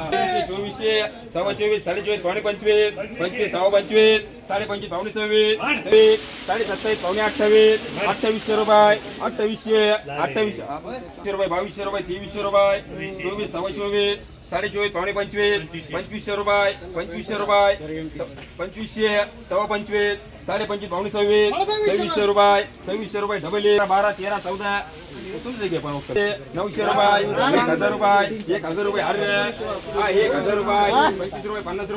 चोवीसशे चोवीसशे सव्वा चोवीस साडे चोवीस पावणे पंचवीस पंचवीस सव्वा पंचवीस साडे पंचवीस पावणे सव्वीस सव्वीस साडे सत्तावीस पावणे अठ्ठावीस अठ्ठावीसशे रुपये अठ्ठावीसशे अठ्ठावीसशे रुपये बावीसशे रुपये तेवीसशे रुपये चोवीस सव्वा चोवीस साडे चोवीस पावणे पंचवीस पंचवीसशे रुपये पंचवीसशे रुपये पंचवीसशे सव्वा पंचवीस साडे पंचवीस पावणे सव्वीस सव्वीसशे रुपये सव्वीसशे रुपये डबल एक बारा तेरा चौदा तुमचं घे पण फक्त. नऊशे रुपये एक हजार रुपये एक हजार रुपये अरे हा एक हजार रुपये पंचवीस रुपये पन्नास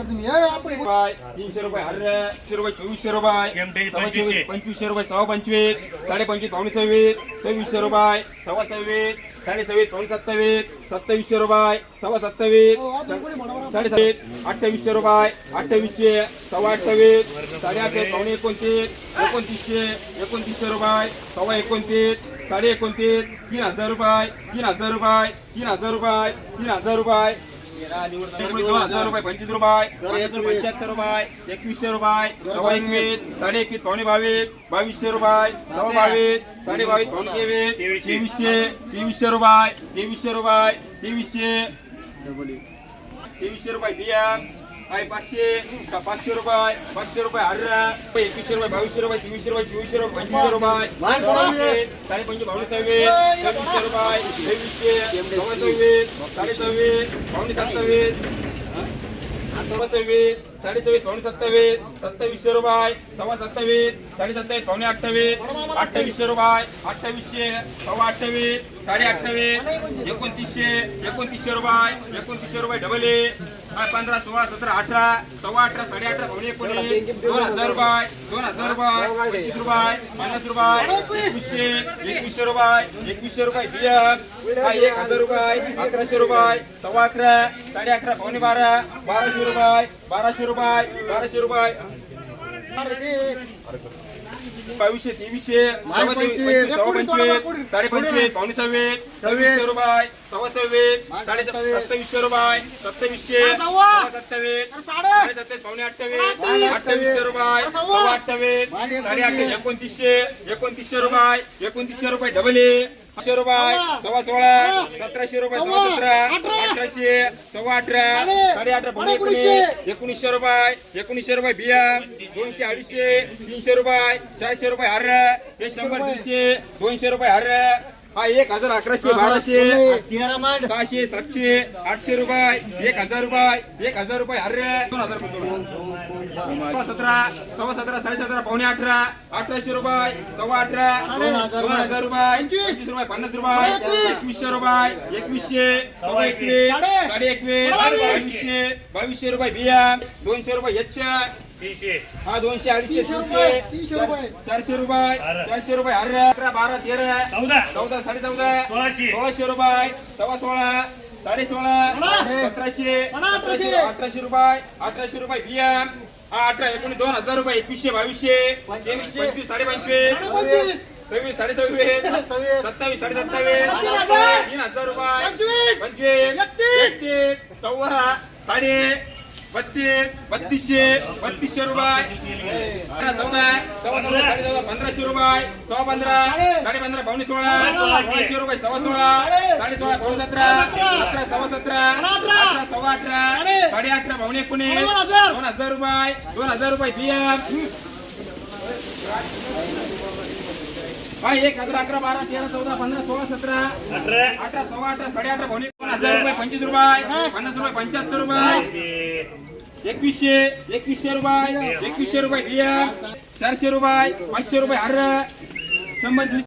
रुपये तीनशे रुपये तीनशे रुपये चोवीसशे रुपये. पंचवीसशे. चोवीस पंचवीसशे रुपये सव्वा पंचवीस साडे पंचवीस पावणे सव्वीस सव्वीसशे रुपये सव्वा सव्वीस साडे सव्वीस पावणे सत्तावीस सत्तावीसशे रुपये सव्वा सत्तावीस साडे सत्तावीस अठ्ठावीसशे रुपये अठ्ठावीसशे सव्वा अठ्ठावीस साडे अठ्ठावीस पावणे एकोणतीस एकोणतीसशे एकोणतीसशे रुपये सव्वा एकोणतीस साडे एकोणतीस तीन हजार रुपये तीन हजार रुपये तीन हजार रुपये तीन हजार रुपये हजार रुपये पंचवीस रुपये पन्नास रुपये पंच्याहत्तर रुपये एकवीसशे रुपये सव्वा एकवीस साडे एकवीस पावणे बावीस बावीसशे रुपये सव्वा बावीस साडे बावीस पावणे तेवीस तेवीसशे तेवीसशे रुपये तेवीसशे रुपये तेवीसशे तेवीसशे रुपये बिया आहे पाचशे पाचशे रुपये पाचशे रुपये अठरा एकवीसशे रुपये बावीसशे रुपये चोवीसशे रुपये चोवीसशे रुपये पंचवीसशे रुपये साडे पंचवीस बावन्न सव्वीस सव्वीसशे रुपये सव्वीसशे सव्वा सव्वीस साडे सव्वीस पावणे सत्तावीस सव्वा सव्वीस साडे सव्वीस पावणे सत्तावीस सत्तावीसशे रुपये सव्वा सत्तावीस साडे सत्तावीस पावणे अठ्ठावीस अठ्ठावीसशे रुपये अठ्ठावीसशे सव्वा अठ्ठावीस साडे अठ्ठावीस एकोणतीसशे एकोणतीसशे रुपये एकोणतीसशे रुपये डबल ए. पंधरा सोळा सतरा अठरा सव्वा अठरा साडे अठरा पावणे एकोणीस दोन हजार रुपये दोन हजार रुपये पंचवीस रुपये पन्नास रुपये एकवीसशे एकवीसशे रुपये एकवीसशे रुपये बिया एक हजार रुपये अकराशे रुपये सव्वा अकरा साडे अकरा पावणे बारा बाराशे रुपये बाराशे रुपये बाराशे रुपये. बावीसशे तेवीसशे पंचवीस साडे पंचवीस पावणे सव्वीस. रुपये सव्वा सव्वीस. साडे सत्तावीसशे रुपये सत्तावीसशे सत्तावीस साडे. सत्तावीस पावणे अठ्ठावीस अठ्ठावीसशे रुपये सव्वा. अठ्ठावीस साडे अठ्ठावीस एकोणतीसशे एकोणतीसशे रुपये एकोणतीसशे रुपये डबल ए. पाचशे रुपये सव्वा सोळा सतराशे रुपये सव्वा सतरा अठराशे सव्वा अठरा साडे. अठरा एकोणीस एकोणीसशे. रुपये एकोणीसशे रुपये बिया दोनशे अडीचशे तीनशे रुपये चारशे रुपये हर हे शंभर दीडशे दोनशे रुपये हर. हा एक हजार अकराशे बाराशे सहाशे सातशे आठशे रुपये एक हजार रुपये एक हजार रुपये हर. दोन हजार रुपये सतरा सव्वा सतरा साडे सतरा पावणे अठरा अठराशे रुपये सव्वा अठरा दोन हजार रुपये. पंचवीस रुपये. पन्नास रुपये. एकवीसशे रुपये एकवीसशे सव्वा एकवीस साडे एकवीस बावीसशे बावीसशे रुपये बिया दोनशे रुपये तीनशे. हा दोनशे अडीचशे तीनशे चारशे रुपये चारशे रुपये अरे अकरा बारा तेरा. चौदा. चौदा साडे चौदा सोळाशे. सोळाशे रुपये सव्वा सोळा साडे सोळा. सतराशे अठराशे रुपये अठराशे रुपये बिया. अठरा एकोणीस दोन हजार रुपये एकवीसशे बावीसशे तेवीस पंचवीस. साडे पंचवीस सव्वीस साडे सव्वीस. सत्तावीस साडे सत्तावीस तीन हजार रुपये. पंचवीस. एकतीस. चौदा साडे बत्तीस. बत्तीसशे. बत्तीसशे रुपये. चौदा चौदा साडे चौदा पंधराशे रुपये. सव्वा पंधरा साडे पंधरा पावणे सोळा. सोळाशे रुपये सव्वा सोळा. साडे सोळा पावणे सतरा. सतरा. सव्वा सतरा. सव्वा अठरा साडे अठरा पावणे एकोणीस दोन हजार रुपये दोन हजार रुपये बिया हा एक हजार अकरा बारा तेरा चौदा पंधरा सोळा सतरा अठरा. अठरा सव्वा अठरा साडे अठरा पावणे दोन हजार रुपये पंचवीस रुपये पन्नास रुपये पंच्याहत्तर रुपये एकवीसशे एकवीसशे रुपये एकवीसशे रुपये बिया चारशे रुपये पाचशे रुपये हर शंभर